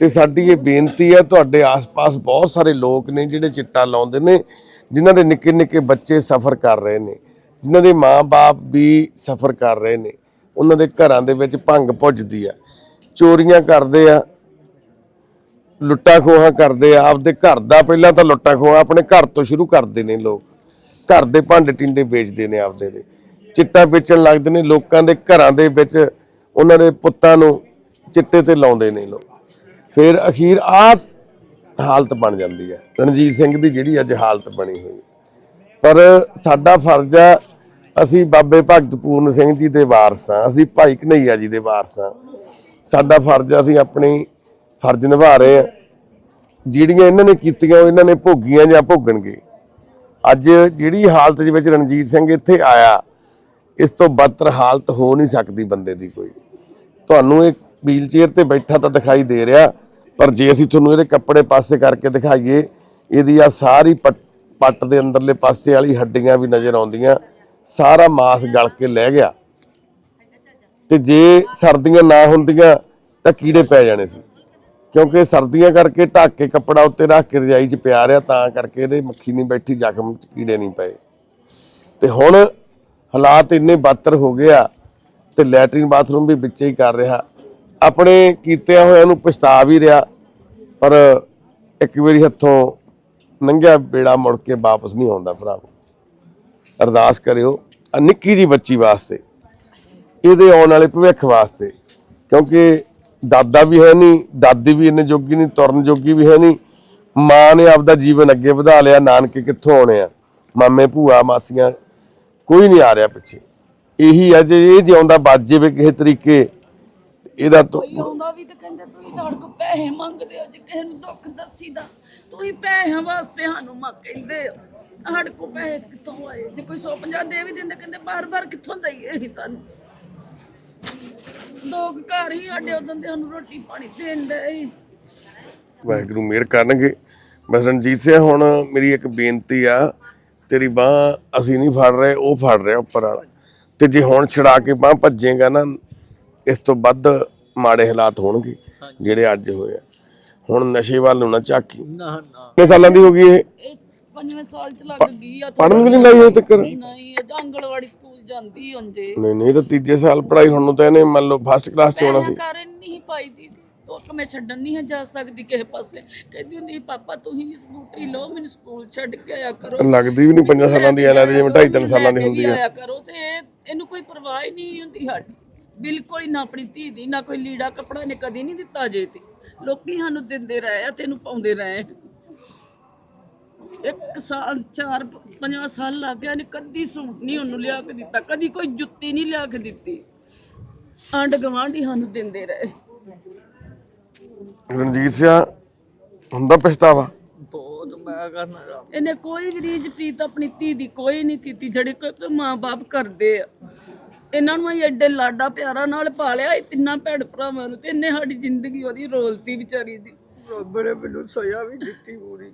ਤੇ ਸਾਡੀ ਇਹ ਬੇਨਤੀ ਹੈ, ਤੁਹਾਡੇ ਆਸ-ਪਾਸ ਬਹੁਤ ਸਾਰੇ ਲੋਕ ਨੇ ਜਿਹੜੇ ਚਿੱਟਾ ਲਾਉਂਦੇ ਨੇ, ਜਿਨ੍ਹਾਂ ਦੇ ਨਿੱਕੇ ਨਿੱਕੇ ਬੱਚੇ ਸਫਰ ਕਰ ਰਹੇ ਨੇ, ਜਿਨ੍ਹਾਂ ਦੇ ਮਾਪੇ ਵੀ ਸਫਰ ਕਰ ਰਹੇ ਨੇ, ਉਹਨਾਂ ਦੇ ਘਰਾਂ ਦੇ ਵਿੱਚ ਭੰਗ ਪੁੱਜਦੀ ਆ, ਚੋਰੀਆਂ ਕਰਦੇ ਆ ਲੁੱਟਾਂ ਖੋਹਾਂ ਕਰਦੇ ਆ, ਆਪਦੇ ਘਰ ਦਾ ਪਹਿਲਾਂ ਤਾਂ ਲੁੱਟਾਂ ਖੋਹਾਂ ਆਪਣੇ ਘਰ ਤੋਂ ਸ਼ੁਰੂ ਕਰਦੇ ਨੇ ਲੋਕ, ਘਰ ਦੇ ਭਾਂਡੇ ਟਿੰਡੇ ਵੇਚਦੇ ਨੇ ਆਪਦੇ ਦੇ, ਚਿੱਟਾ ਵੇਚਣ ਲੱਗਦੇ ਨੇ, ਲੋਕਾਂ ਦੇ ਘਰਾਂ ਦੇ ਵਿੱਚ ਉਹਨਾਂ ਦੇ ਪੁੱਤਾਂ ਨੂੰ ਚਿੱਟੇ ਤੇ ਲਾਉਂਦੇ ਨੇ ਲੋਕ। ਫਿਰ ਅਖੀਰ ਆ ਹਾਲਤ ਬਣ ਜਾਂਦੀ ਹੈ। ਰਣਜੀਤ ਸਿੰਘ ਦੀ ਜਿਹੜੀ ਅੱਜ ਹਾਲਤ ਬਣੀ ਹੋਈ ਪਰ ਸਾਡਾ ਫਰਜ਼ ਆ ਅਸੀਂ ਬਾਬੇ ਭਗਤ ਪੂਰਨ ਸਿੰਘ ਜੀ ਦੇ ਵਾਰਸ ਹਾਂ ਅਸੀਂ ਭਾਈ ਕਨਈਆ ਜੀ ਦੇ ਵਾਰਸ ਹਾਂ। ਸਾਡਾ ਫਰਜ਼ ਆ, ਅਸੀਂ ਆਪਣੀ ਫਰਜ਼ ਨਿਭਾ ਰਹੇ ਹਾਂ। ਜਿਹੜੀਆਂ ਇਹਨਾਂ ਨੇ ਕੀਤੀਆਂ ਉਹ ਇਹਨਾਂ ਨੇ ਭੋਗੀਆਂ ਜਾਂ ਭੋਗਣਗੇ। ਅੱਜ ਜਿਹੜੀ ਹਾਲਤ ਦੇ ਵਿੱਚ ਰਣਜੀਤ ਸਿੰਘ ਇੱਥੇ ਆਇਆ ਇਸ ਤੋਂ ਬਦਤਰ ਹਾਲਤ ਹੋ ਨਹੀਂ ਸਕਦੀ ਬੰਦੇ ਦੀ ਕੋਈ। ਤੁਹਾਨੂੰ ਇਹ ਵੀਲ ਚੇਅਰ ਤੇ ਬੈਠਾ ਤਾਂ ਦਿਖਾਈ ਦੇ ਰਿਹਾ, ਪਰ ਜੇ ਅਸੀਂ ਤੁਹਾਨੂੰ ਇਹਦੇ ਕੱਪੜੇ ਪਾਸੇ ਕਰਕੇ ਦਿਖਾਈਏ, ਇਹਦੀ ਆ ਸਾਰੀ ਪੱਟ ਪੱਟ ਦੇ ਅੰਦਰਲੇ ਪਾਸੇ ਵਾਲੀ ਹੱਡੀਆਂ ਵੀ ਨਜ਼ਰ ਆਉਂਦੀਆਂ, ਸਾਰਾ ਮਾਸ ਗਲ ਕੇ ਲੈ ਗਿਆ। ਤੇ ਜੇ ਸਰਦੀਆਂ ਨਾ ਹੁੰਦੀਆਂ, ਤਾਂ ਕੀੜੇ ਪੈ ਜਾਣੇ ਸੀ। ਕਿਉਂਕਿ ਸਰਦੀਆਂ ਕਰਕੇ ਢੱਕ ਕੇ ਕੱਪੜਾ ਉੱਤੇ ਰੱਖ ਕੇ ਰਜਾਈ 'ਚ ਪਿਆ ਰਿਹਾ, ਤਾਂ ਕਰਕੇ ਇਹਦੇ ਮੱਖੀ ਨਹੀਂ ਬੈਠੀ, ਜ਼ਖਮ 'ਚ ਕੀੜੇ ਨਹੀਂ ਪਏ। ਤੇ ਹੁਣ ਹਾਲਾਤ ਇੰਨੇ ਬਦਤਰ ਹੋ ਗਏ ਆ, ਤੇ ਲੈਟਰਿਨ ਬਾਥਰੂਮ ਵੀ ਵਿੱਚ ਹੀ ਕਰ ਰਿਹਾ। ਆਪਣੇ ਕੀਤਿਆਂ ਹੋਇਆਂ ਨੂੰ ਪਛਤਾ ਵੀ ਰਿਹਾ, ਪਰ ਇੱਕ ਵਾਰੀ ਹੱਥੋਂ ਲੰਘਿਆ ਬੇੜਾ ਮੁੜ ਕੇ ਵਾਪਸ ਨਹੀਂ ਆਉਂਦਾ ਭਰਾਵੋ। ਅਰਦਾਸ ਕਰਿਓ ਆ ਨਿੱਕੀ ਜੀ ਬੱਚੀ ਵਾਸਤੇ, ਇਹਦੇ ਆਉਣ ਵਾਲੇ ਭਵਿੱਖ ਵਾਸਤੇ, ਕਿਉਂਕਿ ਦਾਦਾ ਵੀ ਹੈ ਨਹੀਂ, ਦਾਦੀ ਵੀ ਇੰਨੇ ਜੋਗੀ ਨਹੀਂ, ਤੁਰਨ ਜੋਗੀ ਵੀ ਹੈ ਨਹੀਂ, ਮਾਂ ਨੇ ਆਪਦਾ ਜੀਵਨ ਅੱਗੇ ਵਧਾ ਲਿਆ, ਨਾਨਕੇ ਕਿੱਥੋਂ ਆਉਣੇ ਆ? ਮਾਮੇ, ਭੂਆ, ਮਾਸੀਆਂ, ਕੋਈ ਨਹੀਂ ਆ ਰਿਹਾ ਪਿੱਛੇ। ਇਹੀ ਆ ਜੇ ਇਹ ਜਿਉਂਦਾ ਬਾਜੇ ਵੀ ਕਿਸੇ ਤਰੀਕੇ ਇਹਦਾ ਤੋਂ ਕੋਈ ਆਉਂਦਾ ਵੀ ਤੇ ਕਹਿੰਦੇ ਤੁਸੀਂ ਤੁਹਾਡੇ ਕੋਲ ਪੈਸੇ ਮੰਗਦੇ ਹੋ ਜੇ ਕਿਸੇ ਨੂੰ ਦੁੱਖ ਦੱਸੀਦਾ ਤੁਸੀਂ ਪੈਸਿਆਂ ਵਾਸਤੇ ਸਾਨੂੰ ਮੰਗ ਕਹਿੰਦੇ ਹੋ। ਸਾਡੇ ਕੋਲ ਪੈਸੇ ਕਿੱਥੋਂ ਆਏ? ਜੇ ਕੋਈ 150 ਦੇ ਵੀ ਦਿੰਦੇ ਕਹਿੰਦੇ ਬਾਰ-ਬਾਰ ਕਿੱਥੋਂ ਦਈਏ ਅਸੀਂ ਤੁਹਾਨੂੰ? ਦੋ ਕੁ ਘਰ ਹੀ ਸਾਡੇ ਉਦੋਂ ਦੇ ਸਾਨੂੰ ਰੋਟੀ ਪਾਣੀ ਦੇਣ ਦੇ ਵਾਹਿਗੁਰੂ ਮਿਹਰ ਕਰਨਗੇ। ਬਸ ਰਣਜੀਤ ਸਿੰਘ ਹੁਣ ਮੇਰੀ ਇੱਕ ਬੇਨਤੀ ਆ ਤੇਰੀ ਬਾਹ ਅਸੀਂ ਨਹੀਂ ਫੜ ਰਹੇ ਉਹ ਫੜ ਰਿਹਾ ਉੱਪਰ ਵਾਲਾ। ਤੇ ਜੇ ਹੁਣ ਛੜਾ ਕੇ ਬਾਹ ਭੱਜੇਗਾ ਨਾ ਇਸ ਤੋਂ ਵੱਧ ਮਾੜੇ ਹਾਲਾਤ ਹੋਣਗੇ ਜਿਹੜੇ ਅੱਜ ਹੋਏ ਆ। ਹੁਣ ਨਸ਼ੇ ਵੱਲ ਨੂੰ ਨਾ ਝਾਕੀ। ਨਾ ਨਾ। ਕਿੰਨੇ ਸਾਲਾਂ ਦੀ ਹੋ ਗਈ ਇਹ? ਪੰਜਵੇਂ ਸਾਲ ਚ ਲੱਗ ਗਈ ਆ ਪੜਨ ਵੀ ਨਹੀਂ ਲਾਈ ਹਜੇ ਤੱਕ? ਨਹੀਂ ਇਹ ਆਂਗਣਵਾੜੀ ਸਕੂਲ ਜਾਂਦੀ ਹੁੰਜੇ ਨਹੀਂ ਤਾਂ ਤੀਜੇ ਸਾਲ ਪੜਾਈ ਹੁਣ ਨੂੰ ਤਾਂ ਇਹਨੇ ਮੰਨ ਲਓ ਫਸਟ ਕਲਾਸ ਚ ਹੋਣਾ ਸੀ। ਕਾਰਨ ਨਹੀਂ ਪਾਈ ਦੀ। ਉਹ ਕਿ ਮੈਂ ਛੱਡਣ ਨਹੀਂ ਜਾ ਸਕਦੀ ਕਿਸੇ ਪਾਸੇ। ਕਹਿੰਦੀ ਹੁੰਦੀ ਪਾਪਾ ਤੁਸੀਂ ਵੀ ਸਕੂਟਰੀ ਲਓ ਮੈਨੂੰ ਸਕੂਲ ਛੱਡ ਕੇ ਆਇਆ ਕਰੋ। ਲੱਗਦੀ ਵੀ ਨਹੀਂ ਪੰਜਾਂ ਸਾਲਾਂ ਦੀ ਐ ਲੱਗਦੀ ਜਿਵੇਂ ਢਾਈ ਤਿੰਨ ਸਾਲਾਂ ਦੀ ਹੁੰਦੀ ਹੈ ਹੈ ਆਇਆ ਕਰੋ ਤੇ ਇਹ- ਇਹਨੂੰ ਕੋਈ ਪਰਵਾਹ ਹੀ ਨਹੀਂ ਹੁੰਦੀ ਸਾਡੀ। ਬਿਲਕੁਲ ਹੀ ਨਾ ਆਪਣੀ ਧੀ ਦੀ ਨਾ ਕੋਈ ਲੀੜਾ ਕੱਪੜਾ ਨੇ ਕਦੀ ਨਹੀਂ ਦਿੱਤਾ ਜੇ ਤੇ। ਲੋਕੀ ਸਾਨੂੰ ਦਿੰਦੇ ਰਹੇ ਆ ਤੈਨੂੰ ਪਾਉਂਦੇ ਰਹੇ ਇੱਕ ਸਾਲ ਚਾਰ ਪੰਜਵਾਂ ਸਾਲ ਲੱਗ ਗਿਆ ਨੇ ਕਦੀ ਸੂਟ ਨਹੀਂ ਉਹਨੂੰ ਲਿਆ ਕੇ ਦਿੱਤਾ ਕਦੀ ਕੋਈ ਜੁੱਤੀ ਨਹੀਂ ਲਿਆ ਕੇ ਦਿੱਤੀ। ਆਂਡ ਗਵਾਂਢੀ ਸਾਨੂੰ ਦਿੰਦੇ ਰਹੇ। ਰਣਜੀਤ ਸਿੰਘ ਹੁੰਦਾ ਪਛਤਾਵਾ? ਬਹੁਤ ਮੈਂ ਕਰਨਾ ਰੱਬ ਇਹਨੇ ਕੋਈ ਵੀ ਰੀਝ ਪ੍ਰੀਤ ਆਪਣੀ ਧੀ ਦੀ ਕੋਈ ਨਹੀਂ ਕੀਤੀ ਜਿਹੜੇ ਕੋਈ ਮਾਂ-ਬਾਪ ਕਰਦੇ ਆ। ਇਹਨਾਂ ਨੂੰ ਅਸੀਂ ਐਡੇ ਲਾਡਾ ਪਿਆਰਾ ਨਾਲ ਪਾਲਿਆ ਇਹ ਤਿੰਨਾਂ ਭੈਣ ਭਰਾਵਾਂ ਨੂੰ ਤੇ ਇਹਨੇ ਸਾਡੀ ਜ਼ਿੰਦਗੀ ਉਹਦੀ ਰੋਲਤੀ ਵਿਚਾਰੀ ਦੀ। ਰੱਬ ਨੇ ਮੈਨੂੰ ਸਜ਼ਾ ਵੀ ਦਿੱਤੀ ਪੂਰੀ।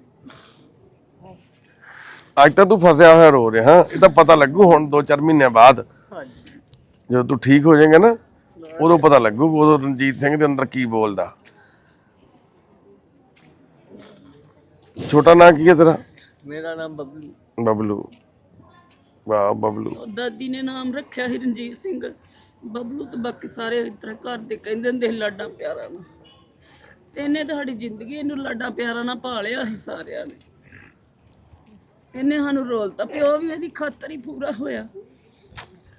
ਅੱਜ ਤਾਂ ਤੂੰ ਫਸਿਆ ਹੋਇਆ ਰੋ ਰਿਹਾ ਇਹ ਤਾਂ ਪਤਾ ਲੱਗੂ ਹੁਣ 2-4 ਮਹੀਨਿਆਂ ਬਾਅਦ। ਹਾਂਜੀ। ਜਦੋਂ ਤੂੰ ਠੀਕ ਹੋ ਜਾਏਗਾ ਨਾ ਉਦੋਂ ਪਤਾ ਲੱਗੂ ਉਦੋਂ ਰਣਜੀਤ ਸਿੰਘ ਦੇ ਅੰਦਰ ਕੀ ਬੋਲਦਾ। ਛੋਟਾ ਨਾਂ ਕੀ ਹੈ ਤੇਰਾ? ਮੇਰਾ ਨਾਮ ਬੱਬਲੂ। ਬਬਲੂ। ਵਾਹ ਬਬਲੂ। ਉਹ ਦਾਦੀ ਨੇ ਨਾਮ ਰੱਖਿਆ ਸੀ ਰਣਜੀਤ ਸਿੰਘ। ਬਬਲੂ ਤੇ ਬਾਕੀ ਸਾਰੇ ਇਸ ਤਰ੍ਹਾਂ ਘਰ ਦੇ ਕਹਿੰਦੇ ਹੁੰਦੇ ਸੀ ਲਾਡਾ ਪਿਆਰਾ ਨਾਲ। ਤੇ ਇਹਨੇ ਤਾਂ ਸਾਡੀ ਜ਼ਿੰਦਗੀ ਇਹਨੂੰ ਲਾਡਾ ਪਿਆਰਾ ਨਾਲ ਪਾਲਿਆ ਸੀ ਸਾਰਿਆਂ ਨੇ। ਇਹਨੇ ਸਾਨੂੰ ਰੋਲਤਾ। ਪਿਓ ਵੀ ਇਹਦੀ ਖਾਤਰ ਹੀ ਪੂਰਾ ਹੋਇਆ।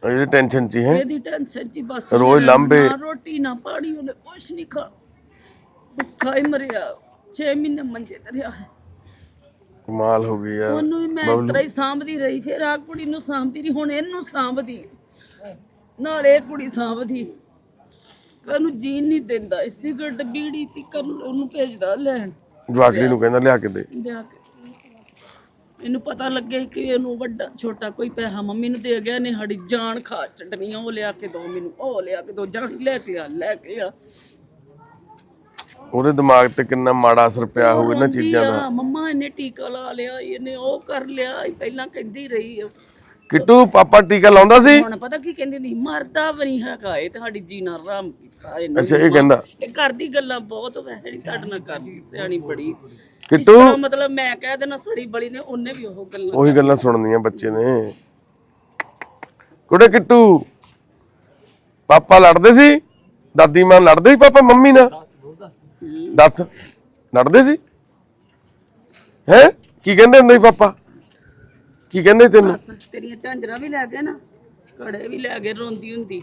ਇਹ ਟੈਨਸ਼ਨ ਚ ਹੀ ਇਹਦੀ ਟੈਨਸ਼ਨ ਹੀ ਬਸ ਰੋਜ਼ ਲਾਂਭੇ। ਨਾ ਰੋਟੀ ਨਾ ਪਾਣੀ ਉਹਨੇ ਕੁਛ ਨਹੀਂ ਖਾ। ਭੁੱਖਾ ਹੀ ਮਰਿਆ। 6 ਮਹੀਨੇ ਮੰਜੇ ਤੇ ਰਿਹਾ ਹੈ। ਕਮਾਲ ਹੋ ਗਈ ਯਾਰ। ਉਹਨੂੰ ਵੀ ਮੈਂ ਇਸ ਤਰ੍ਹਾਂ ਹੀ ਸਾਂਭਦੀ ਰਹੀ ਫਿਰ ਆ ਕੁੜੀ ਨੂੰ ਸਾਂਭਦੀ ਰਹੀ ਹੁਣ ਇਹਨੂੰ ਸਾਂਭਦੀ। ਨਾਲੇ ਇਹ ਕੁੜੀ ਸਾਂਭਦੀ। ਉਹਨੂੰ ਜੀਣ ਨਹੀਂ ਦਿੰਦਾ ਇਹ ਸਿਗਰਟ ਬੀੜੀ ਤੀਕਰ ਉਹਨੂੰ ਭੇਜਦਾ ਲੈਣ। ਜਵਾਗਲੀ ਨੂੰ ਕਹਿੰਦਾ ਲਿਆ ਕੇ ਦੇ। ਲਿਆ ਕੇ। ਇਹਨੂੰ ਪਤਾ ਲੱਗੇ ਕਿ ਇਹਨੂੰ ਵੱਡਾ ਛੋਟਾ ਕੋਈ ਪੈਸਾ ਮੰਮੀ ਨੂੰ ਦੇ ਗਿਆ ਨੇ ਸਾਡੀ ਜਾਨ ਖਾ ਛੱਡਣੀ ਆ, ਉਹ ਲਿਆ ਕੇ ਦੋ ਮੈਨੂੰ ਉਹ ਲਿਆ ਕੇ ਦੋ ਜਾਨ ਲੈ ਕੇ ਆ ਲੈ ਕੇ ਆ। ਉਹਦੇ ਦਿਮਾਗ ਤੇ ਕਿੰਨਾ ਮਾੜਾ ਅਸਰ ਪਿਆ ਹੋਊ ਇਹਨਾਂ ਚੀਜ਼ਾਂ ਦਾ। ਮੰਮਾ ਇਹਨੇ ਟੀਕਾ ਲਾ ਲਿਆ ਇਹਨੇ ਉਹ ਕਰ ਲਿਆ ਇਹ ਪਹਿਲਾਂ ਕਹਿੰਦੀ ਰਹੀ ਆ। ਕਿੱਟੂ ਪਾਪਾ ਟੀਕਾ ਲਾਉਂਦਾ ਸੀ? ਹੁਣ ਪਤਾ ਕੀ ਕਹਿੰਦੀ ਨਹੀਂ ਮਰਦਾ ਵੀ ਨਹੀਂ ਹੈਗਾ ਇਹ ਤੁਹਾਡੀ ਜੀਣਾ ਆਰਾਮ ਕੀਤਾ ਇਹਨੇ ਅੱਛਾ ਇਹ ਕਹਿੰਦਾ। ਇਹ ਕਰਦੀ ਗੱਲਾਂ ਬਹੁਤ ਨਹੀਂ ਤੁਹਾਡੇ ਨਾਲ ਕਰਦੀ ਸਿਆਣੀ ਬੜੀ। ਕਿੱਟੂ? ਮਤਲਬ ਮੈਂ ਕਹਿ ਦੇਣਾ ਸੜੀ ਬੜੀ ਨੇ ਉਹਨੇ ਵੀ ਉਹ ਗੱਲਾਂ ਉਹੀ ਗੱਲਾਂ ਸੁਣਨੀਆਂ ਬੱਚੇ ਨੇ। ਕੁੜੇ ਕਿੱਟੂ ਪਾਪਾ ਲੜਦੇ ਸੀ? ਦਾਦੀ ਮਾਂ ਲੜਦੇ ਸੀ ਪਾਪਾ ਮੰਮੀ ਨਾਲ? ਦੱਸ ਲੜਦੇ ਸੀ? ਹੈ? ਕੀ ਕਹਿੰਦੇ ਹੁੰਦੇ ਸੀ ਪਾਪਾ? ਕੀ ਕਹਿੰਦੇ ਤੈਨੂੰ? ਬਸ, ਤੇਰੀਆਂ ਝਾਂਜਰਾਂ ਵੀ ਲੈ ਗਏ ਨਾ, ਕੜੇ ਵੀ ਲੈ ਗਏ, ਰੋਂਦੀ ਹੁੰਦੀ।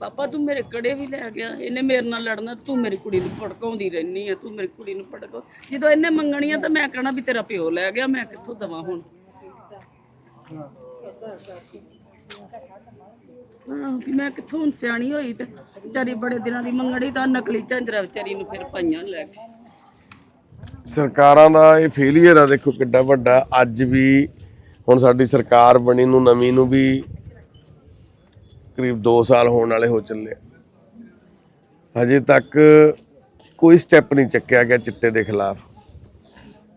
ਪਾਪਾ, ਤੂੰ ਮੇਰੇ ਕੜੇ ਵੀ ਲੈ ਗਿਆ, ਇਹਨੇ ਮੇਰੇ ਨਾਲ ਲੜਨਾ, ਤੂੰ ਮੇਰੀ ਕੁੜੀ ਨੂੰ ਭੜਕਾਉਂਦੀ ਰਹਿਨੀ ਆ, ਤੂੰ ਮੇਰੀ ਕੁੜੀ ਨੂੰ ਭੜਕਾਉ ਜਦੋਂ ਇਹਨੇ ਮੰਗਣੀਆਂ ਤਾਂ ਮੈਂ ਕਹਣਾ ਵੀ ਤੇਰਾ ਪਿਓ ਲੈ ਗਿਆ, ਮੈਂ ਕਿੱਥੋਂ ਦਵਾਂ ਹੁਣ? ਹਾਂ ਮੈਂ ਕਿੱਥੋਂ ਹੁਣ ਸਿਆਣੀ ਹੋਈ ਤੇ ਵਿਚਾਰੀ ਬੜੇ ਦਿਨਾਂ ਦੀ ਮੰਗਣੀ ਤਾਂ ਨਕਲੀ ਝਾਂਜਰਾ ਵਿਚਾਰੀ ਨੂੰ ਫਿਰ ਪਾਈਆਂ ਲੈ ਕੇ। ਸਰਕਾਰਾਂ ਦਾ ਇਹ ਫੇਲੀਅਰ ਆ ਦੇਖੋ ਕਿੱਡਾ ਵੱਡਾ। ਅੱਜ ਵੀ ਹੁਣ ਸਾਡੀ ਸਰਕਾਰ ਬਣੀ ਨੂੰ ਨਵੀਂ ਨੂੰ ਵੀ ਕਰੀਬ 2 ਸਾਲ ਹੋਣ ਵਾਲੇ ਹੋ ਚੱਲੇ ਆ। ਹਜੇ ਤੱਕ ਕੋਈ ਸਟੈਪ ਨਹੀਂ ਚੱਕਿਆ ਗਿਆ ਚਿੱਟੇ ਦੇ ਖਿਲਾਫ।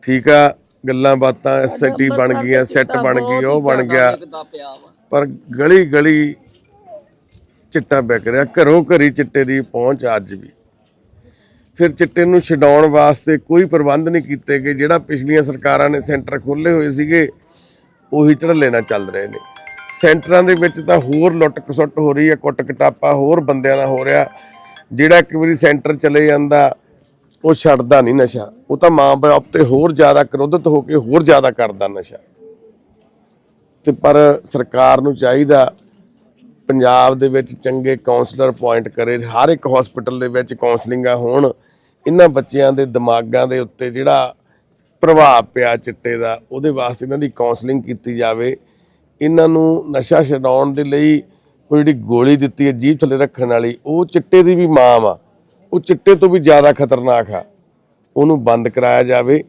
ਠੀਕ ਆ ਗੱਲਾਂ ਬਾਤਾਂ ਐਸਆਈਟੀ ਬਣ ਗਈਆਂ ਸੈੱਟ ਬਣ ਗਈ ਉਹ ਬਣ ਗਿਆ। ਪਰ ਗਲੀ ਗਲੀ ਚਿੱਟਾ ਵਿਕ ਰਿਹਾ, ਘਰੋਂ ਘਰੀ ਚਿੱਟੇ ਦੀ ਪਹੁੰਚ ਅੱਜ ਵੀ। ਫਿਰ ਚਿੱਟੇ ਨੂੰ ਛਡਾਉਣ ਵਾਸਤੇ ਕੋਈ ਪ੍ਰਬੰਧ ਨਹੀਂ ਕੀਤੇ ਗਏ, ਜਿਹੜਾ ਪਿਛਲੀਆਂ ਸਰਕਾਰਾਂ ਨੇ ਸੈਂਟਰ ਖੋਲੇ ਹੋਏ ਸੀਗੇ, ਉਹੀ ਝੜਲੇ ਨਾਲ ਚੱਲ ਰਹੇ ਨੇ। ਸੈਂਟਰਾਂ ਦੇ ਵਿੱਚ ਤਾਂ ਹੋਰ ਲੁੱਟ ਖਸੁੱਟ ਹੋ ਰਹੀ ਹੈ, ਕੁੱਟ ਕਟਾਪਾ ਹੋਰ ਬੰਦਿਆਂ ਨਾਲ ਹੋ ਰਿਹਾ। ਜਿਹੜਾ ਇੱਕ ਵਾਰੀ ਸੈਂਟਰ ਚਲੇ ਜਾਂਦਾ, ਉਹ ਛੱਡਦਾ ਨਹੀਂ ਨਸ਼ਾ। ਉਹ ਤਾਂ ਮਾਂ ਬਾਪ ਤੇ ਹੋਰ ਜ਼ਿਆਦਾ ਕ੍ਰੋਧਿਤ ਹੋ ਕੇ ਹੋਰ ਜ਼ਿਆਦਾ ਕਰਦਾ ਨਸ਼ਾ। ਤੇ ਪਰ ਸਰਕਾਰ ਨੂੰ ਚਾਹੀਦਾ ਪੰਜਾਬ ਦੇ ਵਿੱਚ ਚੰਗੇ ਕਾਉਂਸਲਰ ਪੁਆਇੰਟ ਕਰੇ, ਹਰ ਇੱਕ ਹਸਪੀਟਲ ਦੇ ਵਿੱਚ ਕਾਉਂਸਲਿੰਗਾਂ ਹੋਣ, ਇਹਨਾਂ ਬੱਚਿਆਂ ਦੇ ਦਿਮਾਗਾਂ ਦੇ ਉੱਤੇ ਜਿਹੜਾ ਪ੍ਰਭਾਵ ਪਿਆ ਚਿੱਟੇ ਦਾ, ਉਹਦੇ ਵਾਸਤੇ ਇਹਨਾਂ ਦੀ ਕਾਉਂਸਲਿੰਗ ਕੀਤੀ ਜਾਵੇ। ਇਹਨਾਂ ਨੂੰ ਨਸ਼ਾ ਛਡਾਉਣ ਦੇ ਲਈ ਉਹ ਜਿਹੜੀ ਗੋਲੀ ਦਿੱਤੀ ਹੈ ਜੀਭ ਥੱਲੇ ਰੱਖਣ ਵਾਲੀ, ਉਹ ਚਿੱਟੇ ਦੀ ਵੀ ਮਾਂ ਆ ਉਹ ਚਿੱਟੇ ਤੋਂ ਵੀ ਜ਼ਿਆਦਾ ਖਤਰਨਾਕ ਆ। ਉਹਨੂੰ ਬੰਦ ਕਰਾਇਆ ਜਾਵੇ।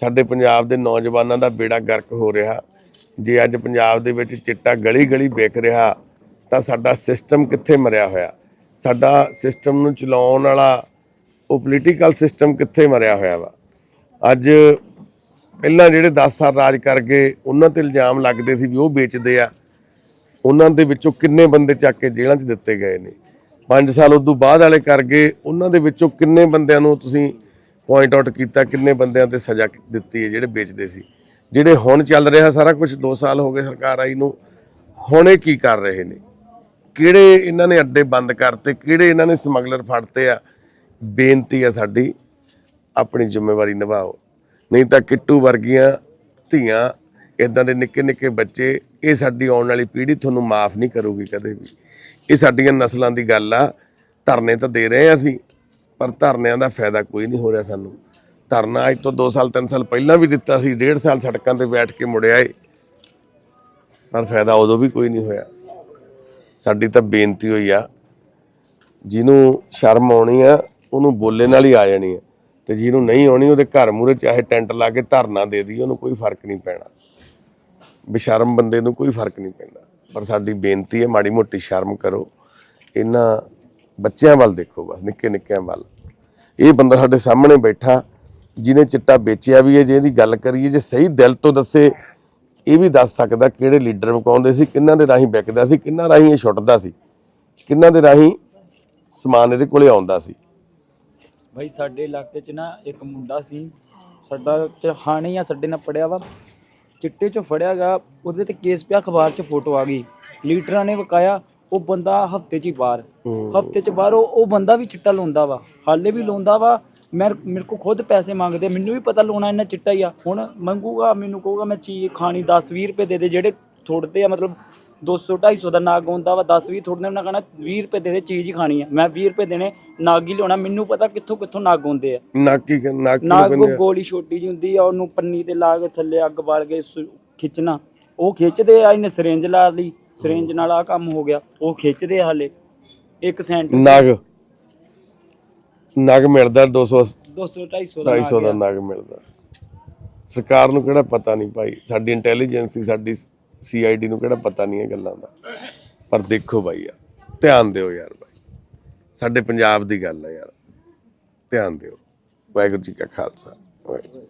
ਸਾਡੇ ਪੰਜਾਬ ਦੇ ਨੌਜਵਾਨਾਂ ਦਾ ਬੇੜਾ ਗਰਕ ਹੋ ਰਿਹਾ। ਜੇ ਅੱਜ ਪੰਜਾਬ ਦੇ ਵਿੱਚ ਚਿੱਟਾ ਗਲੀ ਗਲੀ ਵਿਕ ਰਿਹਾ ਤਾਂ ਸਾਡਾ ਸਿਸਟਮ ਕਿੱਥੇ ਮਰਿਆ ਹੋਇਆ? ਸਾਡਾ ਸਿਸਟਮ ਨੂੰ ਚਲਾਉਣ ਵਾਲਾ ਉਹ ਪੋਲੀਟੀਕਲ ਸਿਸਟਮ ਕਿੱਥੇ ਮਰਿਆ ਹੋਇਆ ਵਾ? ਅੱਜ ਪਹਿਲਾਂ ਜਿਹੜੇ 10 ਸਾਲ ਰਾਜ ਕਰ ਗਏ, ਉਹਨਾਂ ਤੇ ਇਲਜ਼ਾਮ ਲੱਗਦੇ ਸੀ ਵੀ ਉਹ ਵੇਚਦੇ ਆ। ਉਹਨਾਂ ਦੇ ਵਿੱਚੋਂ ਕਿੰਨੇ ਬੰਦੇ ਚੱਕ ਕੇ ਜੇਲ੍ਹਾਂ 'ਚ ਦਿੱਤੇ ਗਏ ਨੇ? 5 ਸਾਲ ਉਦੋਂ ਬਾਅਦ ਵਾਲੇ ਕਰ ਗਏ, ਉਹਨਾਂ ਦੇ ਵਿੱਚੋਂ ਕਿੰਨੇ ਬੰਦਿਆਂ ਨੂੰ ਤੁਸੀਂ ਪੁਆਇੰਟ ਆਊਟ ਕੀਤਾ, ਕਿੰਨੇ ਬੰਦਿਆਂ ਤੇ ਸਜ਼ਾ ਦਿੱਤੀ ਹੈ ਜਿਹੜੇ ਵੇਚਦੇ ਸੀ? ਜਿਹੜੇ ਹੁਣ ਚੱਲ ਰਿਹਾ ਸਾਰਾ ਕੁਝ 2 ਸਾਲ ਹੋ ਗਏ ਸਰਕਾਰ ਆਈ ਨੂੰ, ਹੁਣ ਇਹ ਕੀ ਕਰ ਰਹੇ ਨੇ? ਕਿਹੜੇ ਇਹਨਾਂ ਨੇ ਅੱਡੇ ਬੰਦ ਕਰਤੇ, ਕਿਹੜੇ ਇਹਨਾਂ ਨੇ ਸਮਗਲਰ ਫੜਤੇ ਆ, ਬੇਨਤੀ ਆ ਸਾਡੀ, ਆਪਣੀ ਜ਼ਿੰਮੇਵਾਰੀ ਨਿਭਾਓ। ਨਹੀਂ ਤਾਂ ਕਿੱਟੂ ਵਰਗੀਆਂ ਧੀਆਂ ਇਦਾਂ ਦੇ ਨਿੱਕੇ ਨਿੱਕੇ ਬੱਚੇ, ਇਹ ਸਾਡੀ ਆਉਣ ਵਾਲੀ ਪੀੜ੍ਹੀ ਤੁਹਾਨੂੰ ਮਾਫ ਨਹੀਂ ਕਰੂਗੀ ਕਦੇ ਵੀ। ਇਹ ਸਾਡੀਆਂ ਨਸਲਾਂ ਦੀ ਗੱਲ ਆ, ਧਰਨੇ ਤਾਂ ਦੇ ਰਹੇ ਆ ਅਸੀਂ, ਪਰ ਧਰਨਿਆਂ ਦਾ ਫਾਇਦਾ ਕੋਈ ਨਹੀਂ ਹੋ ਰਿਹਾ ਸਾਨੂੰ। ਧਰਨਾ ਅੱਜ ਤੋਂ 2 ਸਾਲ 3 ਸਾਲ ਪਹਿਲਾਂ ਵੀ ਦਿੱਤਾ ਸੀ 1.5 ਸਾਲ ਸੜਕਾਂ ਤੇ ਬੈਠ ਕੇ ਮੁੜਿਆ ਏ, ਪਰ ਫਾਇਦਾ ਉਦੋਂ ਵੀ ਕੋਈ ਨਹੀਂ ਹੋਇਆ। ਸਾਡੀ ਤਾਂ ਬੇਨਤੀ ਹੋਈ ਆ, ਜਿਹਨੂੰ ਸ਼ਰਮ ਆਉਣੀ ਆ, ਉਹਨੂੰ ਬੋਲੇ ਨਾਲ ਹੀ ਆ ਜਾਣੀ ਆ। ਤੇ ਜਿਹਨੂੰ ਨਹੀਂ ਆਉਣੀ, ਉਹਦੇ ਘਰ ਮੂਰੇ ਚਾਹੇ ਟੈਂਟ ਲਾ ਕੇ ਧਰਨਾ ਦੇ ਦੀ ਉਹਨੂੰ ਕੋਈ ਫ਼ਰਕ ਨਹੀਂ ਪੈਣਾ। ਬੇਸ਼ਰਮ ਬੰਦੇ ਨੂੰ ਕੋਈ ਫ਼ਰਕ ਨਹੀਂ ਪੈਂਦਾ। ਪਰ ਸਾਡੀ ਬੇਨਤੀ ਹੈ, ਮਾੜੀ ਮੋਟੀ ਸ਼ਰਮ ਕਰੋ। ਇਹਨਾਂ ਬੱਚਿਆਂ ਵੱਲ ਦੇਖੋ ਬਸ, ਨਿੱਕੇ ਨਿੱਕਿਆਂ ਵੱਲ। ਇਹ ਬੰਦਾ ਸਾਡੇ ਸਾਹਮਣੇ ਬੈਠਾ, ਜਿਹਨੇ ਚਿੱਟਾ ਵੇਚਿਆ ਵੀ ਹੈ, ਜੇ ਇਹਦੀ ਗੱਲ ਕਰੀਏ, ਜੇ ਸਹੀ ਦਿਲ ਤੋਂ ਦੱਸੇ ਇਹ ਵੀ ਦੱਸ ਸਕਦਾ ਕਿਹੜੇ ਲੀਡਰ ਵਿਕਾਉਂਦੇ ਸੀ ਕਿੰਨਾਂ ਦੇ ਰਾਹੀਂ ਵਿਕਦਾ ਸੀ ਕਿੰਨਾਂ ਰਾਹੀਂ ਇਹ ਛੁੱਟਦਾ ਸੀ ਕਿੰਨਾਂ ਦੇ ਰਾਹੀਂ ਸਮਾਨ ਇਹਦੇ ਕੋਲੇ ਆਉਂਦਾ ਸੀ। ਭਾਈ ਸਾਡੇ ਇਲਾਕੇ 'ਚ ਨਾ ਇੱਕ ਮੁੰਡਾ ਸੀ ਸਾਡਾ ਚਹਾਣੀ ਆ ਸਾਡੇ ਨਾਲ ਪੜਿਆ ਵਾ ਚਿੱਟੇ 'ਚੋਂ ਫੜਿਆ ਗਾ ਉਹਦੇ ਤੇ ਕੇਸ ਪਿਆ ਅਖਬਾਰ 'ਚ ਫੋਟੋ ਆ ਗਈ। ਲੀਡਰਾਂ ਨੇ ਵਕਾਇਆ ਉਹ ਬੰਦਾ ਹਫ਼ਤੇ 'ਚ ਹੀ ਬਾਹਰ। ਹਫ਼ਤੇ 'ਚ ਬਾਹਰ ਉਹ ਉਹ ਬੰਦਾ ਵੀ ਚਿੱਟਾ ਲਾਉਂਦਾ ਵਾ ਹਾਲੇ ਵੀ ਲਾਉਂਦਾ ਵਾ ਮੈਂ ਮੇਰੇ ਕੋ ਖੁਦ ਪੈਸੇ ਮੰਗਦੇ ਮੈਨੂੰ ਵੀ ਪਤਾ ਲਾਉਣਾ ਇਹਨਾਂ ਚਿੱਟਾ ਹੀ ਆ। ਹੁਣ ਮੰਗੂਗਾ ਮੈਨੂੰ ਕਹੂਗਾ ਮੈਂ ਚੀਜ਼ ਖਾਣੀ 10 20 ਰੁਪਏ ਦੇ ਦੇ ਜਿਹੜੇ ਥੋੜਦੇ ਆ ਮਤਲਬ 200 250 ਦਾ ਨਾਗ ਹੁੰਦਾ ਵਾ 10 20 ਥੋੜਦੇ ਉਹਨਾਂ ਕਹਣਾ 20 ਰੁਪਏ ਦੇ ਦੇ ਚੀਜ਼ ਹੀ ਖਾਣੀ ਆ। ਮੈਂ 20 ਰੁਪਏ ਦੇਣੇ ਨਾਗ ਹੀ ਲਿਆਉਣਾ ਮੈਨੂੰ ਪਤਾ ਕਿੱਥੋਂ ਕਿੱਥੋਂ ਨਾਗ ਹੁੰਦੇ ਆ। ਨਾਕੀ ਨਾਗ ਉਹ ਗੋਲੀ ਛੋਟੀ ਜਿਹੀ ਹੁੰਦੀ ਆ ਉਹਨੂੰ ਪੰਨੀ ਤੇ ਲਾ ਕੇ ਥੱਲੇ ਅੱਗ ਬਾਲ ਕੇ ਖਿੱਚਣਾ। ਉਹ ਖਿੱਚਦੇ ਆ ਇਹਨੇ ਸਿਰਿੰਜ ਲਾ ਲਈ ਸਿਰਿੰਜ ਨਾਲ ਆ ਕੰਮ ਹੋ ਗਿਆ ਉਹ ਖਿੱਚਦੇ ਆ ਹਾਲੇ। 1 ਸੈਂਟ ਨਗ। ਨਗ ਮਿਲਦਾ 200 200 250 ਦਾ 250 ਦਾ ਨਗ ਮਿਲਦਾ। ਸਰਕਾਰ ਨੂੰ ਕਿਹੜਾ ਪਤਾ ਨਹੀਂ ਭਾਈ? ਸਾਡੀ ਇੰਟੈਲੀਜੈਂਸੀ ਸਾਡੀ ਸੀਆਈਡੀ ਨੂੰ ਕਿਹੜਾ ਪਤਾ ਨਹੀਂ ਇਹ ਗੱਲਾਂ ਦਾ। ਪਰ ਦੇਖੋ ਭਾਈ ਯਾਰ ਧਿਆਨ ਦਿਓ ਯਾਰ ਭਾਈ। ਸਾਡੇ ਪੰਜਾਬ ਦੀ ਗੱਲ ਹੈ ਯਾਰ ਧਿਆਨ ਦਿਓ। ਵਾਹਿਗੁਰੂ ਜੀ ਕਾ ਖਾਲਸਾ ਵਾਹਿਗੁਰੂ